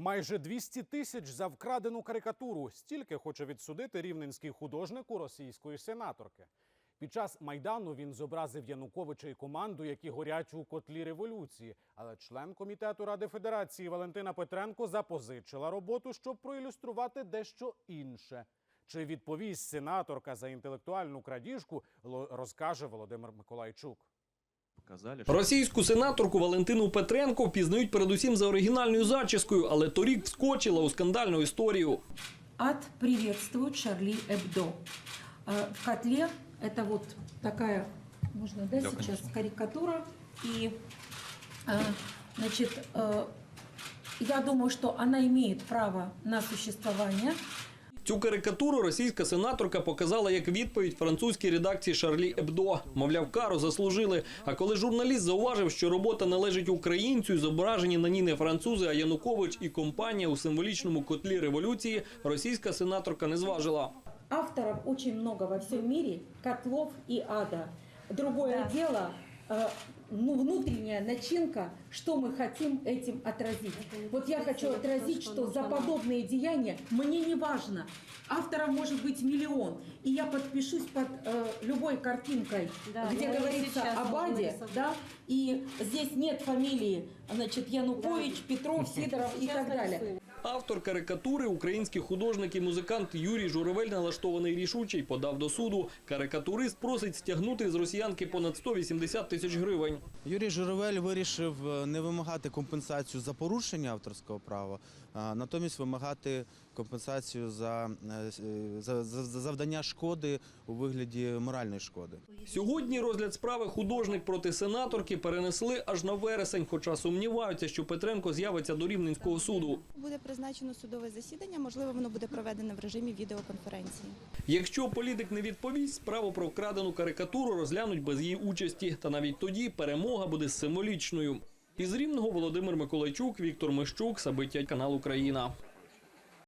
Майже 200 тисяч за вкрадену карикатуру. Стільки хоче відсудити рівненський художник у російської сенаторки. Під час майдану він зобразив Януковича і команду, які горять у котлі революції. Але член комітету Ради Федерації Валентина Петренко запозичила роботу, щоб проілюструвати дещо інше. Чи відповість сенаторка за інтелектуальну крадіжку, розкаже Володимир Миколайчук. Показали, что Російську сенаторку Валентину Петренко впізнають передусім за оригінальною зачіскою, але торік вскочила у скандальну історію. Ад приветствует Шарли Эбдо. Э, В котле это вот такая, можно, да, Да, сейчас конечно. карикатура. И, э, значит, э, я думаю, что она имеет право на существование. Цю карикатуру російська сенаторка показала як відповідь французькій редакції Шарлі Ебдо. Мовляв, кару заслужили. А коли журналіст зауважив, що робота належить українцю, і зображені на ній не французи, а Янукович і компанія у символічному котлі революції, російська сенаторка не зважила. Авторов очень много во всем мире, котлов и ада. Другое дело, э, ну, внутренняя начинка, что мы хотим этим отразить. Вот я хочу отразить, что за подобные деяния мне не важно. Авторов может быть миллион, и я подпишусь под э, любой картинкой, Да, где говорится об Аде, да, и здесь нет фамилии, значит, Янукович, Петров, Сидоров и так далее. Автор карикатури, український художник і музикант Юрій Журавель, налаштований рішучий, подав до суду. Карикатурист просить стягнути з росіянки понад 180 тисяч гривень. Юрій Журавель вирішив е, не вимагати компенсацію за порушення авторського права, а натомість вимагати компенсацію за, е, за, за, за завдання шкоди у вигляді моральної шкоди. Сьогодні розгляд справи художник проти сенаторки перенесли аж на вересень, хоча сумніваються, що Петренко з'явиться до Рівненського суду. Буде призначено судове засідання, можливо, воно буде проведене в режимі відеоконференції. Якщо політик не відповість, справу про вкрадену карикатуру розглянуть без її участі. Та навіть тоді перемога буде символічною. Із Рівного Володимир Миколайчук, Віктор Мищук, Сабиття канал Україна.